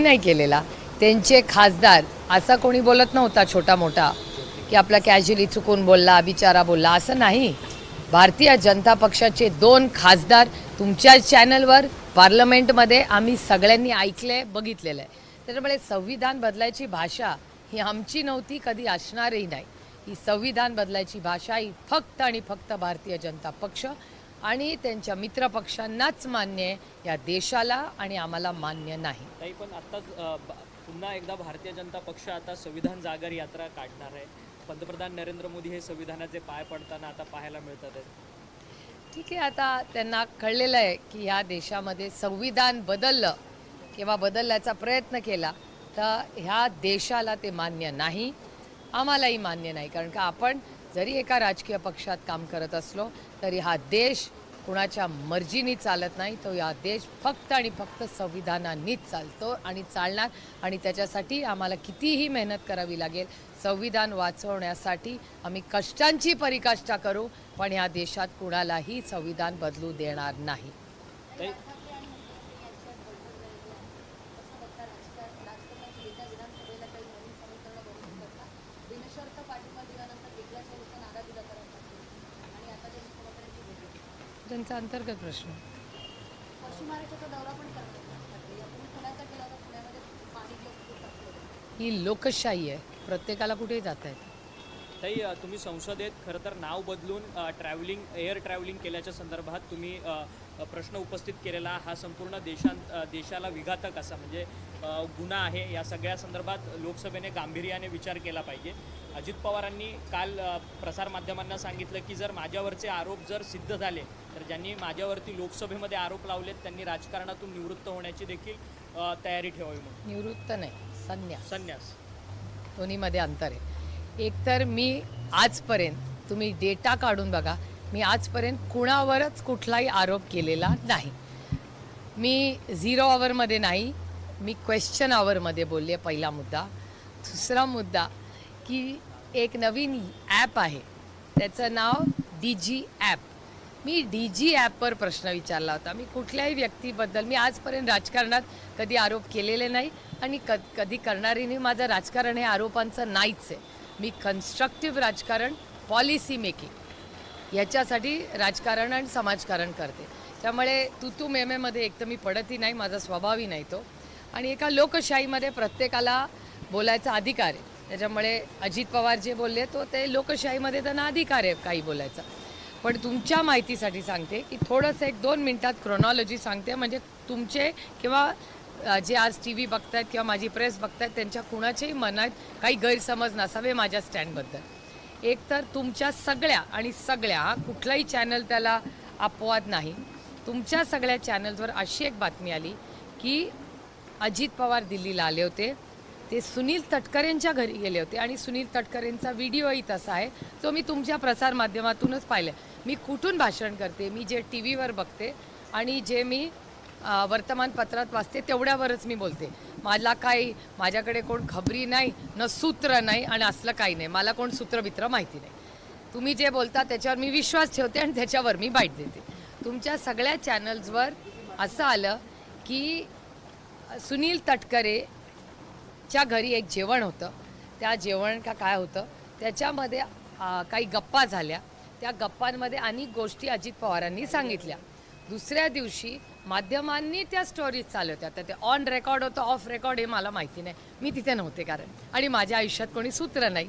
नाही केलेला. त्यांचे खासदार असा कोणी बोलत नव्हता छोटा मोठा की आपला कॅज्युअली चुकून बोलला बिचारा बोलला असं नाही. भारतीय जनता पक्षाचे दोन खासदार तुमच्या चॅनलवर पार्लमेंटमध्ये आम्ही सगळ्यांनी ऐकले बघितलेलं आहे त्याच्यामुळे संविधान बदलायची भाषा ही आमची नव्हती कधी असणारही नाही. ही संविधान बदलायची भाषा ही फक्त आणि फक्त भारतीय जनता पक्ष आणि त्यांच्या मित्रपक्षांनाच मान्य आहे. या देशाला आणि आम्हाला मान्य नाही. ताई पण आत्ताच पुन्हा एकदा भारतीय जनता पक्ष आता संविधान जागर यात्रा काढणार आहे. पंतप्रधान नरेंद्र मोदी हे संविधानाचे पाय पडताना आता पाहायला मिळतात आहेत. ठीक आहे आता त्यांना कळलेलं आहे की ह्या देशामध्ये संविधान बदललं किंवा बदलण्याचा प्रयत्न केला तर ह्या देशाला ते मान्य नाही आम्हालाही मान्य नाही. कारण का आपण जरी एका राजकीय पक्षात काम करत असलो तरी हा देश कुणाच्या मर्जीनी चालत नाही. तो या देश फक्त आणि फक्त संविधानानीच चालतो आणि चालणार. आणि त्याच्यासाठी आम्हाला कितीही मेहनत करावी लागेल संविधान वाचवण्यासाठी आम्ही कष्टांची परिकाष्ठा करू पण ह्या देशात कुणालाही संविधान बदलू देणार नाही. त्यांचा अंतर्गत प्रश्न. ही लोकशाही आहे. प्रत्येकाला कुठे जात आहेत ताई तुम्ही संसदेत खरं तर नाव बदलून ट्रॅव्हलिंग एअर ट्रॅव्हलिंग केल्याच्या संदर्भात तुम्ही प्रश्न उपस्थित केलेला हा संपूर्ण देशां देशाला विघातक असा म्हणजे गुन्हा आहे. या सगळ्या संदर्भात लोकसभेने गांभीर्याने विचार केला पाहिजे. अजित पवारांनी काल प्रसारमाध्यमांना सांगितलं की जर माझ्यावरचे आरोप जर सिद्ध झाले तर ज्यांनी माझ्यावरती लोकसभेमध्ये आरोप लावलेत त्यांनी राजकारणातून निवृत्त होण्याची देखील तयारी ठेवावी म्हणून. निवृत्त नाही संन्यास. संन्यास. दोन्हीमध्ये अंतर आहे. एकतर मी आजपर्यंत तुम्ही डेटा काढून बघा मी आजपर्यंत कुणावरच कुठलाही आरोप केलेला नाही. मी झिरो आवरमध्ये नाही मी क्वेश्चन आवरमध्ये बोलले पहिला मुद्दा. दुसरा मुद्दा की एक नवीन ॲप आहे त्याचं नाव डी जी ॲप. मी डी जी ॲपवर प्रश्न विचारला होता. मी कुठल्याही व्यक्तीबद्दल मी आजपर्यंत राजकारणात कधी आरोप केलेले नाही आणि क कधी करणारी माझं राजकारण हे आरोपांचं नाहीच आहे. मी कन्स्ट्रक्टिव्ह राजकारण पॉलिसी मेकिंग याच्यासाठी राजकारण आणि समाजकारण करते. त्यामुळे तू तू मेमेमध्ये एक तर मी पडतही नाही माझा स्वभावही नाही तो. आणि एका लोकशाहीमध्ये प्रत्येकाला बोलायचा अधिकार आहे. त्याच्यामुळे अजित पवार जे बोलले तो ते लोकशाहीमध्ये त्यांना अधिकार आहे काही बोलायचा. पण तुमच्या माहितीसाठी सांगते की थोडंसं एक दोन मिनटात क्रोनॉलॉजी सांगते. म्हणजे तुमचे किंवा जे आज टी व्ही बघतायत किंवा माझी प्रेस बघतायत त्यांच्या कुणाच्याही मनात काही गैरसमज नसावे माझ्या स्टँडबद्दल एक तर तुमच्या सगळ्या आणि सगळ्या कुठलाही चॅनल त्याला अपवाद नाही. तुमच्या सगळ्या चॅनल्सवर अशी एक बातमी आली की अजित पवार दिल्लीला आले होते. ते सुनील तटकरेंच्या घरी गेले होते आणि सुनील तटकरेंचा व्हिडिओही तसा आहे जो मी तुमच्या प्रसारमाध्यमातूनच पाहिला मी कुठून भाषण करते? मी जे टी व्हीवर बघते आणि जे मी वर्तमानपत्रात वाचते तेवढ्यावरच मी बोलते. मला काही माझ्याकडे कोण खबरी नाही न सूत्र नाही आणि असलं काही नाही. मला कोण सूत्रबित्र माहिती नाही. तुम्ही जे बोलता त्याच्यावर मी विश्वास ठेवते आणि त्याच्यावर मी बाईट देते. तुमच्या सगळ्या चॅनल्सवर असं आलं की सुनील तटकरे च्या घरी एक जेवण होतं. त्या जेवण का काय होतं? त्याच्यामध्ये काही गप्पा झाल्या. त्या गप्पांमध्ये अनेक गोष्टी अजित पवारांनी सांगितल्या. दुसऱ्या दिवशी माध्यमांनी त्या स्टोरीज चालवत्या होत्या तर ते ऑन रेकॉर्ड होतं ऑफ रेकॉर्ड हे मला माहिती नाही. मी तिथे नव्हते कारण. आणि माझ्या आयुष्यात कोणी सूत्र नाही.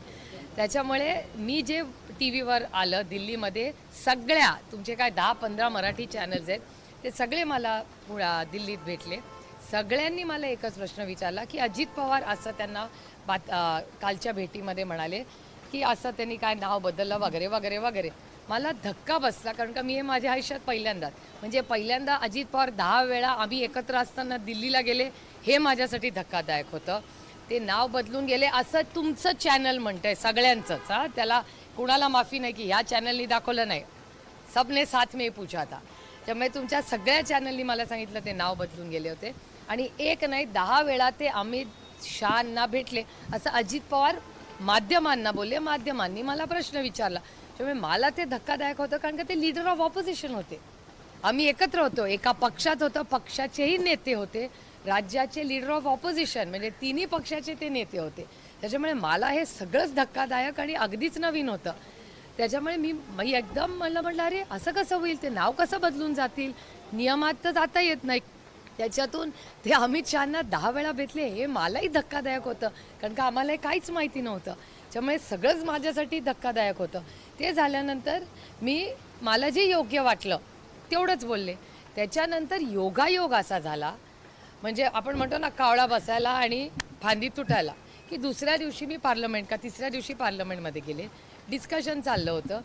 त्याच्यामुळे मी जे टी व्हीवर आलं दिल्लीमध्ये सगळ्या तुमचे काय दहा पंधरा मराठी चॅनल्स आहेत ते सगळे मला पुढा दिल्लीत भेटले. सगळ्यांनी मला एकच प्रश्न विचारला की अजित पवार असं त्यांना बात कालच्या भेटीमध्ये म्हणाले की असं त्यांनी काय नाव बदललं वगैरे वगैरे वगैरे. मला धक्का बसला कारण का मी हे माझ्या आयुष्यात पहिल्यांदाच. म्हणजे पहिल्यांदा अजित पवार दहा वेळा आम्ही एकत्र असताना दिल्लीला गेले हे माझ्यासाठी धक्कादायक होतं. ते नाव बदलून गेले. असं तुमचं चॅनल म्हणतंय सगळ्यांचंच हा? त्याला कुणाला माफी नाही की ह्या चॅनलनी दाखवलं नाही. सबने साथ मे पूछा था. त्यामुळे तुमच्या सगळ्या चॅनलनी मला सांगितलं ते नाव बदलून गेले होते. आणि एक नाही दहा वेळा ते अमित शहांना भेटले. असं अजित पवार माध्यमांना बोलले. माध्यमांनी मला प्रश्न विचारला. त्यामुळे मला ते धक्कादायक होतं कारण का ते लीडर ऑफ ऑपोजिशन होते. आम्ही एकत्र होतो एका पक्षात होतो पक्षाचेही नेते होते राज्याचे लीडर ऑफ ऑपोजिशन म्हणजे तिन्ही पक्षाचे ते नेते होते. त्याच्यामुळे मला हे सगळंच धक्कादायक आणि अगदीच नवीन होतं. त्याच्यामुळे मी मी एकदम मला म्हटलं अरे असं कसं होईल? ते नाव कसं बदलून जातील? नियमात तर जाता येत नाही. त्याच्यातून ते अमित शहाना दहा वेळा भेटले हे मलाही धक्कादायक होतं. कारण का आम्हाला हे काहीच माहिती नव्हतं. त्यामुळे सगळंच माझ्यासाठी धक्कादायक होतं. ते झाल्यानंतर मी मला जे योग्य वाटलं तेवढंच बोलले. त्याच्यानंतर योगायोग असा झाला. म्हणजे आपण म्हणतो ना कावळा बसायला आणि फांदी तुटायला की दुसऱ्या दिवशी मी पार्लमेंट का तिसऱ्या दिवशी पार्लमेंटमध्ये गेले. डिस्कशन चाललं होतं.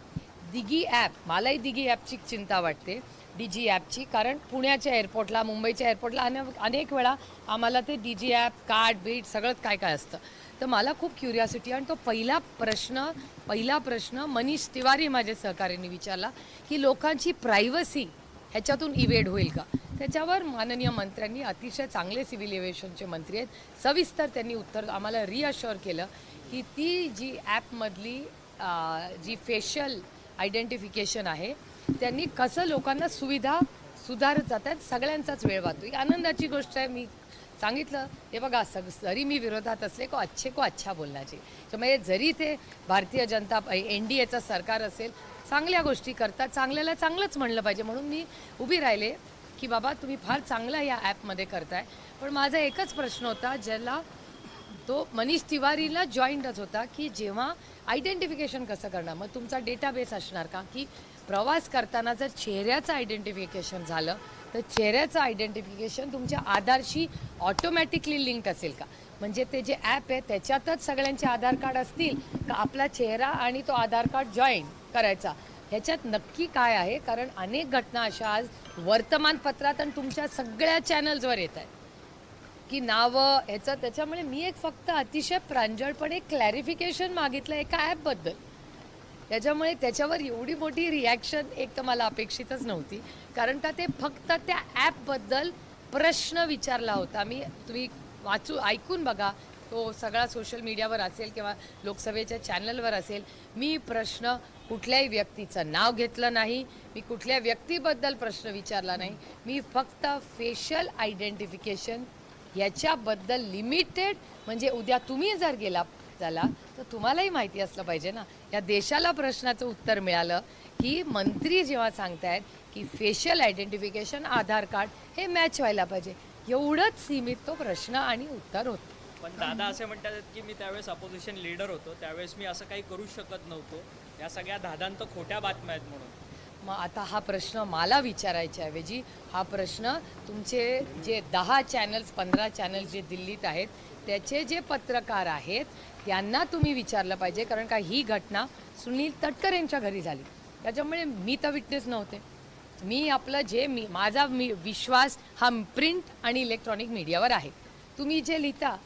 दिगी ॲप मलाही दिगी ॲपची चिंता वाटते. डी जी ॲपची कारण पुण्याच्या एअरपोर्टला मुंबईच्या एअरपोर्टला अने अनेक वेळा आम्हाला ते D G app card beat सगळंच काय काय असतं. तर मला खूप क्युरियासिटी आणि तो पहिला प्रश्न पहिला प्रश्न मनीष तिवारी माझ्या सहकार्याने विचारला की लोकांची प्रायव्हसी ह्याच्यातून इवेड होईल का? त्याच्यावर माननीय मंत्र्यांनी अतिशय चांगले सिव्हिल एव्हिएशनचे मंत्री आहेत. सविस्तर त्यांनी उत्तर आम्हाला रिअश्युअर केलं की ती जी ॲपमधली जी फेशियल आयडेंटिफिकेशन आहे त्यांनी कसं लोकांना सुविधा सुधारत जात आहेत सगळ्यांचाच वेळ वाहतो ही आनंदाची गोष्ट आहे मी सांगितलं हे बघा सग जरी मी विरोधात असले को अच्छे को अच्छा बोलण्याची त्यामुळे जरी ते भारतीय जनता एन डी एचं सरकार असेल चांगल्या गोष्टी करतात चांगल्याला चांगलंच म्हणलं पाहिजे. म्हणून मी उभी राहिले की बाबा तुम्ही फार चांगलं या ॲपमध्ये करताय. पण माझा एकच प्रश्न होता ज्याला तो मनीष तिवारीला जॉईंटच होता की जेव्हा आयडेंटिफिकेशन कसं करणार? मग तुमचा डेटाबेस असणार का? की प्रवास करताना जर चेहऱ्याचं आयडेंटिफिकेशन झालं तर चेहऱ्याचं आयडेंटिफिकेशन तुमच्या आधारशी ऑटोमॅटिकली लिंक असेल का? म्हणजे ते जे ॲप आहे त्याच्यातच सगळ्यांचे आधार कार्ड असतील का? आपला चेहरा आणि तो आधार कार्ड जॉईन करायचा. ह्याच्यात नक्की काय आहे? कारण अनेक घटना अशा आज वर्तमानपत्रात आणि तुमच्या सगळ्या चॅनल्सवर येत आहेत. की नावं ह्याचं त्याच्यामुळे मी एक फक्त अतिशय प्रांजळपणे क्लॅरिफिकेशन मागितलं एका ॲपबद्दल त्याच्यामुळे त्याच्यावर एवढी मोठी रिॲक्शन एक तर मला अपेक्षितच नव्हती. कारण का ते फक्त त्या ॲपबद्दल प्रश्न विचारला होता. मी तुम्ही वाचू ऐकून बघा. तो सगळा सोशल मीडियावर असेल किंवा लोकसभेच्या चॅनलवर असेल मी प्रश्न कुठल्याही व्यक्तीचं नाव घेतलं नाही. मी कुठल्या व्यक्तीबद्दल प्रश्न विचारला नाही. मी फक्त फेशियल आयडेंटिफिकेशन याच्याबद्दल लिमिटेड म्हणजे उद्या तुम्ही जर गेला झाला तर तुम्हालाही माहिती असलं पाहिजे ना. या देशाला प्रश्नाचं उत्तर मिळालं की मंत्री जेव्हा सांगतायत की फेशियल आयडेंटिफिकेशन आधार कार्ड हे मॅच व्हायला पाहिजे. एवढंच सीमित तो प्रश्न आणि उत्तर होतं. पण दादा असे म्हणतात की मी त्यावेळेस अपोजिशन लीडर होतो त्यावेळेस मी असं काही करू शकत नव्हतो. या सगळ्या दादांत खोट्या बातम्या आहेत म्हणून. मग आता हा प्रश्न मला विचारायच्या ऐवजी हा प्रश्न तुमचे जे दहा चॅनल्स पंधरा चॅनल्स जे दिल्लीत आहेत त्याचे जे पत्रकार आहेत त्यांना तुम्ही विचारलं पाहिजे कारण का ही घटना सुनील तटकर यांच्या घरी झाली. त्याच्यामुळे मी तर विटनेस नव्हते. मी आपलं जे मी माझा मी विश्वास हा प्रिंट आणि इलेक्ट्रॉनिक मीडियावर आहे. तुम्ही जे लिहिता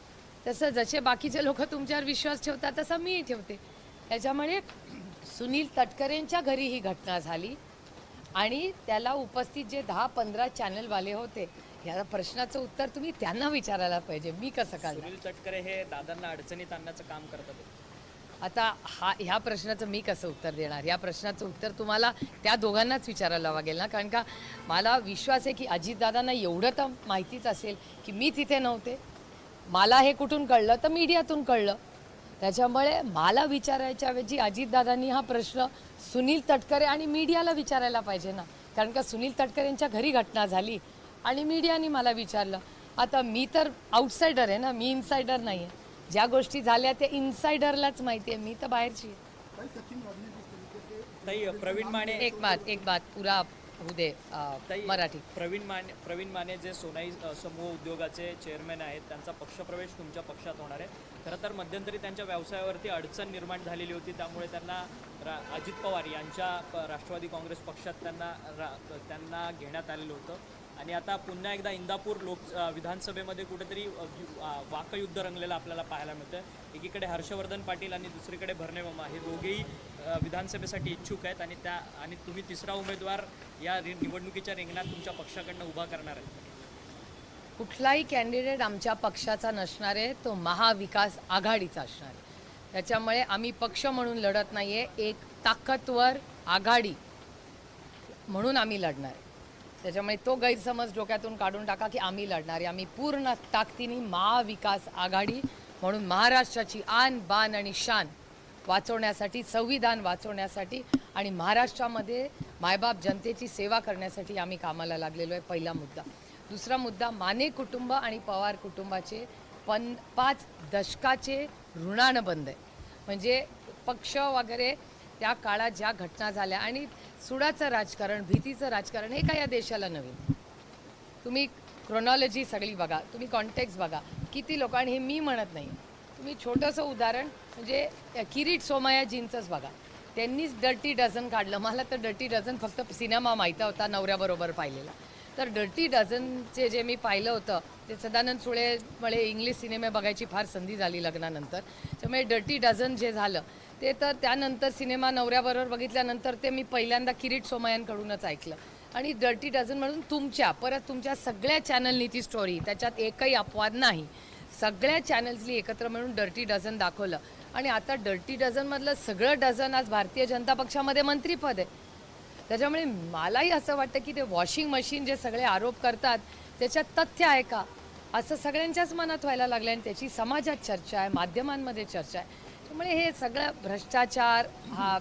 तसं जसे बाकीचे लोक तुमच्यावर विश्वास ठेवतात तसं मी ठेवते. त्याच्यामुळे सुनील तटकरेंच्या घरी ही घटना झाली आणि त्याला उपस्थित जे दहा पंधरा चॅनलवाले होते या प्रश्नाचं उत्तर तुम्ही त्यांना विचारायला पाहिजे. मी कसं काढलं सुनील तटकरे हे दादांना अडचणीत आणण्याचं काम करतात. आता हा ह्या प्रश्नाचं मी कसं उत्तर देणार? या प्रश्नाचं उत्तर तुम्हाला त्या दोघांनाच विचारायला लागेल ना? कारण का मला विश्वास आहे की अजितदादांना एवढं तर माहितीच असेल की मी तिथे नव्हते. मला हे कुठून कळलं? तर मीडियातून कळलं. त्याच्यामुळे मला विचारायच्या ऐवजी अजितदादांनी हा प्रश्न सुनील तटकरे आणि मीडियाला विचारायला पाहिजे ना? कारण का सुनील तटकरे यांच्या घरी घटना झाली. आणि मीडियाने मला विचारलं आता मी तर आउटसायडर आहे ना मी इनसायडर नाही आहे ज्या गोष्टी झाल्या त्या इनसायडरलाच माहिती आहे. मी तर बाहेरची आहे. ताई प्रवीण माने एक बात एक बात पुरा दे मराठी. प्रवीण माने प्रवीण माने जे सोनाई समूह उद्योगाचे चेअरमॅन आहेत त्यांचा पक्षप्रवेश तुमच्या पक्षात होणार आहे. खरं तर मध्यंतरी त्यांच्या व्यवसायावरती अडचण निर्माण झालेली होती त्यामुळे त्यांना रा अजित पवार यांच्या राष्ट्रवादी काँग्रेस पक्षात त्यांना रा त्यांना घेण्यात आलेलं होतं. आणि आता पुन्हा एकदा इंदापूर लोक विधानसभेमध्ये कुठेतरी वाकयुद्ध रंगलेलं आपल्याला पाहायला मिळतं एकीकडे हर्षवर्धन पाटील आणि दुसरीकडे भरणे मामा हे दोघेही विधानसभेसाठी इच्छुक आहेत आणि त्या आणि तुम्ही तिसरा उमेदवार या निवडणुकीच्या रिंगणात तुमच्या पक्षाकडनं उभा करणार आहे कुठलाही कॅन्डिडेट आमच्या पक्षाचा नसणार आहे तो महाविकास आघाडीचा असणार आहे. त्याच्यामुळे आम्ही पक्ष म्हणून लढत नाही आहे एक ताकदवर आघाडी म्हणून आम्ही लढणार आहे. त्याच्यामुळे तो गैरसमज डोक्यातून काढून टाका की आम्ही लढणार. आहे आम्ही पूर्ण ताकदीने महाविकास आघाडी म्हणून महाराष्ट्राची आन बान आणि शान वाचवण्यासाठी संविधान वाचवण्यासाठी आणि महाराष्ट्रामध्ये मायबाप जनतेची सेवा करण्यासाठी आम्ही कामाला लागलेलो आहे पहिला मुद्दा. दुसरा मुद्दा माने कुटुंब आणि पवार कुटुंबाचे पण पाच दशकाचे ऋणानुबंध आहे. म्हणजे पक्ष वगैरे त्या काळात ज्या घटना झाल्या आणि सुडाचं राजकारण भीतीचं राजकारण हे काय या देशाला नवीन तुम्ही क्रोनॉलॉजी सगळी बघा तुम्ही कॉन्टॅक्ट बघा. किती लोकांनी हे मी म्हणत नाही. तुम्ही छोटंसं उदाहरण म्हणजे किरीट सोमयाजींचंच बघा. त्यांनीच डर्टी डझन काढलं. मला तर डर्टी डझन फक्त सिनेमा माहिती होता नवऱ्याबरोबर पाहिलेला. तर डर्टी डझनचे जे मी पाहिलं होतं ते सदानंद सुळेमुळे इंग्लिश सिनेमे बघायची फार संधी झाली लग्नानंतर. त्यामुळे डर्टी डझन जे झालं ते तर त्यानंतर सिनेमा नवऱ्याबरोबर बघितल्यानंतर ते मी पहिल्यांदा किरीट सोमयांकडूनच ऐकलं. आणि डर्टी डझन म्हणून तुमच्या परत तुमच्या सगळ्या चॅनलनी ती स्टोरी त्याच्यात एकही अपवाद नाही. सगळ्या चॅनल्सनी एकत्र मिळून डर्टी डझन दाखवलं. आणि आता डर्टी डझनमधलं सगळं डझन आज भारतीय जनता पक्षामध्ये मंत्रीपद आहे. त्याच्यामुळे मलाही असं वाटतं की ते वॉशिंग मशीन जे सगळे आरोप करतात त्याच्यात तथ्य आहे का? असं सगळ्यांच्याच मनात व्हायला लागलं आणि त्याची समाजात चर्चा आहे माध्यमांमध्ये चर्चा आहे. त्यामुळे हे सगळं भ्रष्टाचार हा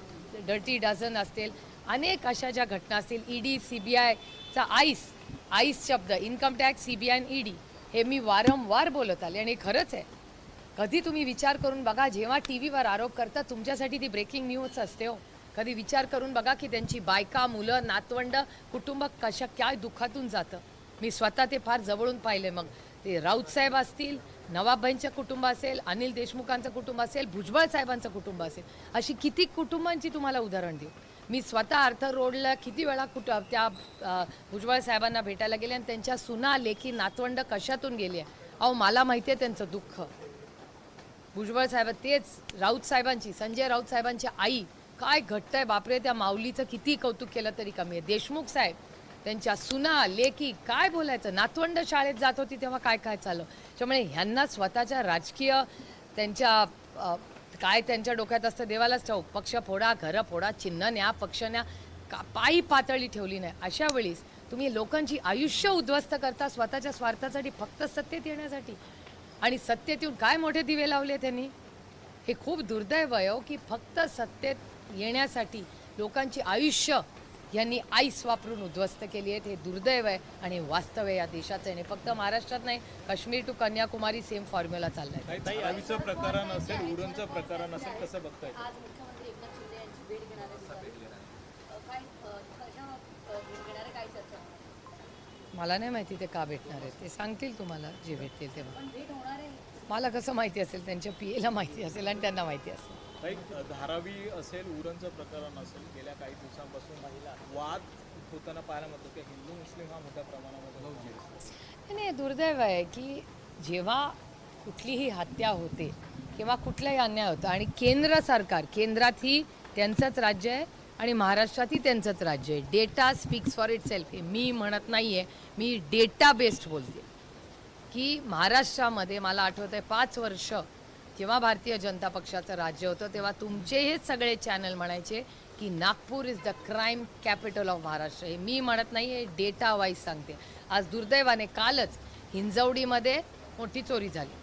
डर्टी डझन असतील अनेक अशा ज्या घटना असतील ई ईडी सी बी आयचा आईस आईस शब्द income tax C B I आणि ईडी हे मी वारंवार बोलत आले आणि हे खरंच आहे. कधी तुम्ही विचार करून बघा जेव्हा टी व्हीवर आरोप करता तुमच्यासाठी ती ब्रेकिंग न्यूज असते हो. कधी विचार करून बघा की त्यांची बायका मुलं नातवंड कुटुंब कशा काय दुःखातून जातं. मी स्वतः ते फार जवळून पाहिले मग. ते राऊत साहेब असतील नवाबबाईंचं कुटुंब असेल अनिल देशमुखांचं कुटुंब असेल भुजबळ साहेबांचं कुटुंब असेल अशी किती कुटुंबांची तुम्हाला उदाहरण देऊ? मी स्वतः आर्थर रोडला किती वेळा कुट त्या भुजबळ साहेबांना भेटायला गेले आणि त्यांच्या सुना लेखी नातवंड कशातून गेली आहे? अहो मला माहिती आहे त्यांचं दुःख. भुजबळ साहेब तेच राऊत साहेबांची संजय राऊत साहेबांची आई. काय घट्ट आहे बापरे त्या माऊलीचं किती कौतुक केलं तरी कमी आहे. देशमुख साहेब त्यांच्या सुना लेकी काय बोलायचं? नातवंड शाळेत जात होती तेव्हा काय काय चाललं? त्यामुळे ह्यांना स्वतःच्या राजकीय त्यांच्या काय त्यांच्या डोक्यात असतं? देवालाच ठाऊक. पक्ष फोडा घरं फोडा चिन्ह न्या पक्ष न्या का पायी पातळी ठेवली नाही. अशा वेळीस तुम्ही लोकांची आयुष्य उद्ध्वस्त करता स्वतःच्या स्वार्थासाठी फक्त सत्तेत येण्यासाठी? आणि सत्तेत येऊन काय मोठे दिवे लावले त्यांनी? हे खूप दुर्दैव आहे हो की फक्त सत्तेत येण्यासाठी लोकांची आयुष्य यांनी आईस वापरून उद्ध्वस्त केली आहेत. हे दुर्दैव आहे आणि वास्तव आहे या देशाचं. आणि फक्त महाराष्ट्रात नाही Kashmir to Kanyakumari same formula चाललाय. काही धारावीचं प्रकरण असेल उरणचं प्रकरण असेल कसं बघताय? आज मुख्यमंत्री एकनाथ शिंदे यांची भेट घेणार आहे अ, काय अ, कशा अ, भेट घेणार आहे? काय चर्चा? होणार? मला नाही माहिती ते का भेटणार आहेत. ते सांगतील तुम्हाला जे भेटतील तेव्हा. पण भेट होणार आहे. मला कसं माहिती असेल? त्यांच्या पी एला माहिती असेल आणि त्यांना माहिती असेल. काही धारावी असेल उरणचं प्रकरण असेल गेल्या काही दिवसांपासून वाद होताना पाहायला मिळतो की हिंदू मुस्लिम हा मोठ्या प्रमाणामध्ये नाही, दुर्दैव आहे की जेव्हा कुठलीही हत्या होते किंवा कुठलाही अन्याय होतो आणि केंद्र सरकार केंद्रातही त्यांचंच राज्य आहे आणि महाराष्ट्रातही त्यांचंच राज्य आहे. Data speaks for itself हे मी म्हणत नाही आहे मी डेटा बेस्ड बोलते. की महाराष्ट्रामध्ये मला आठवत आहे पाच वर्ष जेव्हा भारतीय जनता पक्षाचं राज्य होतं तेव्हा तुमचे हेच सगळे चॅनल म्हणायचे की Nagpur is the crime capital of Maharashtra. हे मी म्हणत नाही हे डेटा वाईज सांगते. आज दुर्दैवाने कालच हिंजवडीमध्ये मोठी चोरी झाली.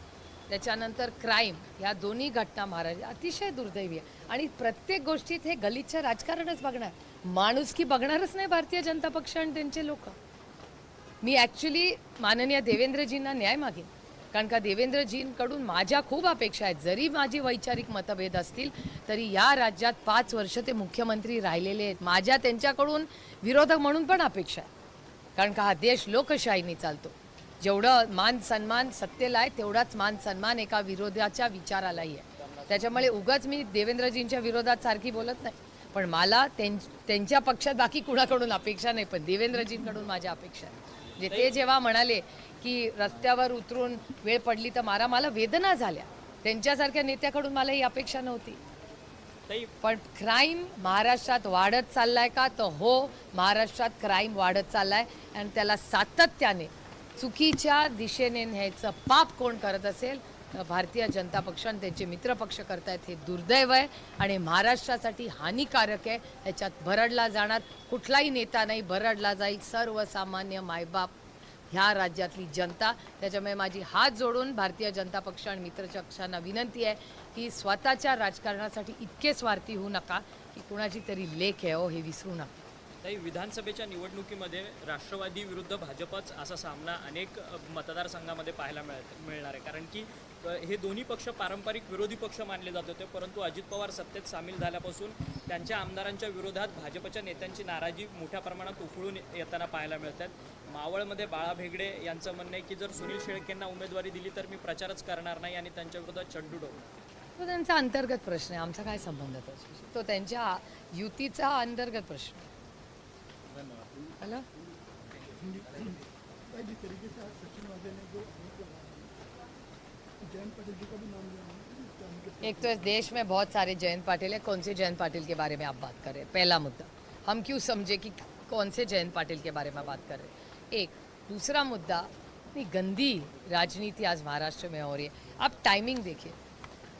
त्याच्यानंतर क्राईम या दोन्ही घटना महाराज अतिशय दुर्दैवी आहे. आणि प्रत्येक गोष्टीत हे गलिच्छ राजकारणच बघणार. माणुसकी बघणारच नाही भारतीय जनता पक्ष आणि त्यांचे लोक. मी ॲक्च्युली माननीय देवेंद्रजींना न्याय मागेन. कारण का देवेंद्रजींकडून माझ्या खूप अपेक्षा आहेत. जरी माझी वैचारिक मतभेद असतील तरी या राज्यात पाच वर्ष ते मुख्यमंत्री राहिलेले आहेत. माझ्या त्यांच्याकडून विरोधक म्हणून पण अपेक्षा आहे कारण का हा देश लोकशाहीने चालतो. जेवढं मान सन्मान सत्तेला आहे तेवढाच मान सन्मान एका विरोधाच्या विचारालाही आहे. त्याच्यामुळे उगाच मी देवेंद्रजींच्या विरोधात सारखी बोलत नाही. पण मला त्यां त्यांच्या पक्षात बाकी कुणाकडून अपेक्षा नाही पण देवेंद्रजींकडून माझ्या अपेक्षा आहे म्हणजे ते जेव्हा म्हणाले की रस्त्यावर उतरून वेळ पडली तर मारा मला वेदना झाल्या. त्यांच्यासारख्या नेत्याकडून मला ही अपेक्षा नव्हती. पण क्राईम महाराष्ट्रात वाढत चाललाय का? तर हो महाराष्ट्रात क्राईम वाढत चाललाय आणि त्याला सातत्याने चुकीच्या दिशेने न्यायचं पाप कोण करत असेल? तर भारतीय जनता पक्ष आणि त्यांचे मित्रपक्ष करतायत हे दुर्दैव आहे आणि महाराष्ट्रासाठी हानिकारक आहे. ह्याच्यात भरडला जाणार. कुठलाही नेता नाही भरडला जाईल. सर्वसामान्य मायबाप ह्या राज्यातली जनता. त्याच्यामुळे माझी हात जोडून भारतीय जनता पक्ष आणि मित्रपक्षांना विनंती आहे की स्वतःच्या राजकारणासाठी इतके स्वार्थी होऊ नका की कुणाची तरी लेख आहे हो हे विसरू नका. ताई विधानसभेच्या निवडणुकीमध्ये राष्ट्रवादी विरुद्ध भाजपच असा सामना अनेक मतदारसंघामध्ये पाहायला मिळ मिळणार आहे. कारण की हे दोन्ही पक्ष पारंपरिक विरोधी पक्ष मानले जात होते परंतु अजित पवार सत्तेत सामील झाल्यापासून त्यांच्या आमदारांच्या विरोधात भाजपच्या नेत्यांची नाराजी मोठ्या प्रमाणात उफळून येताना पाहायला मिळतात. मावळमध्ये बाळा भेगडे यांचं म्हणणं आहे की जर सुनील शेळकेंना उमेदवारी दिली तर मी प्रचारच करणार नाही आणि त्यांच्या विरोधात चंडू डोकणार तो त्यांचा अंतर्गत प्रश्न आहे. आमचा काय संबंध तो त्यांच्या युतीचा अंतर्गत प्रश्न आहे. जिस तरीके से आज सचिन ने जो जयंत जी का भी नाम लिया एक तो इस देश में बहुत सारे जयंत पाटिल है। कौन से जयंत पाटिल के बारे में आप बात कर रहे हैं? पहला मुद्दा, हम क्यों समझे कि कौन से जयंत पाटिल के बारे में बात कर रहे हैं? एक, दूसरा मुद्दा, इतनी गंदी राजनीति आज महाराष्ट्र में हो रही है। आप टाइमिंग देखिए,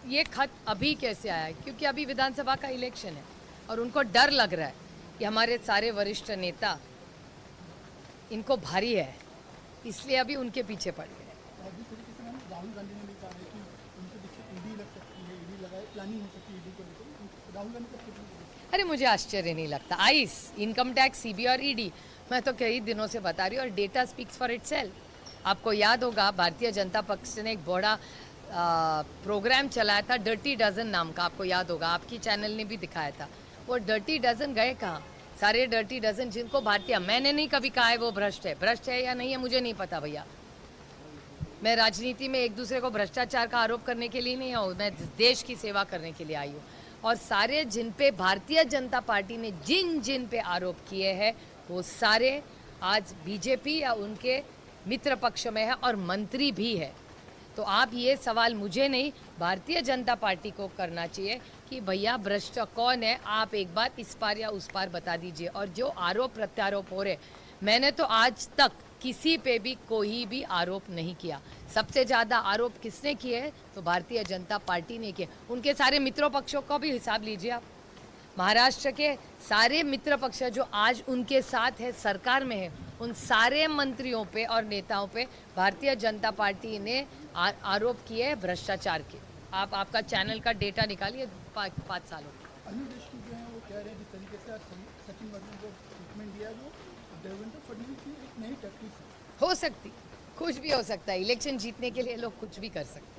ये खत अभी कैसे आया है? क्योंकि अभी विधानसभा का इलेक्शन है और उनको डर लग रहा है कि हमारे सारे वरिष्ठ नेता इनको भारी है इसलिए अभी उनके पीछे पड़ गए। मैम राहुल गांधी ने कहा है कि उनके पीछे ईडी लग सकती है ईडी लगाए प्लानिंग हो सकती है ईडी को लेकर। राहुल गांधी का अरे मुझे आश्चर्य नहीं लगता। आइस इनकम टैक्स सीबी और ईडी मैं तो कई दिनों से बता रही हूँ और डेटा स्पीक्स फॉर इट आपको याद होगा भारतीय जनता पक्ष ने एक बड़ा प्रोग्राम चलाया था डर्टी डजन नाम का। आपको याद होगा आपकी चैनल ने भी दिखाया था। वो डर्टी डजन गए कहाँ? सारे डर्टी डजन जिनको भारतीय मैंने नहीं कभी कहा है वो भ्रष्ट है। भ्रष्ट है या नहीं है, मुझे नहीं पता भैया। मैं राजनीति में एक दूसरे को भ्रष्टाचार का आरोप करने के लिए नहीं हूँ मैं देश की सेवा करने के लिए आई हूँ। और सारे जिन पे भारतीय जनता पार्टी ने जिन जिन पे आरोप किए हैं, वो सारे आज बीजेपी या उनके मित्र पक्ष में है और मंत्री भी है। तो आप ये सवाल मुझे नहीं, भारतीय जनता पार्टी को करना चाहिए। कि भैया भ्रष्ट कौन है? आप एक बार इस पार या उस पार बता दीजिए। और जो आरोप प्रत्यारोप हो रहे मैंने तो आज तक किसी पे भी कोई भी आरोप नहीं किया। सबसे ज़्यादा आरोप किसने किए तो भारतीय जनता पार्टी ने किए। उनके सारे मित्रों पक्षों का भी हिसाब लीजिए आप। महाराष्ट्र के सारे मित्र पक्ष जो आज उनके साथ है, सरकार में है, उन सारे मंत्रियों पे और नेताओं पे भारतीय जनता पार्टी ने आरोप किए भ्रष्टाचार के। आप आपका चैनल का डेटा निकालिए। पाँच सालों देशमुख जो है वो कह रहे हैं जिस तरीके से सचिन- वर्मा को ट्रीटमेंट दिया वो देवेंद्र फडणवीस की एक नई हो। सकती कुछ भी हो सकता है इलेक्शन जीतने के लिए लोग कुछ भी कर सकते हैं।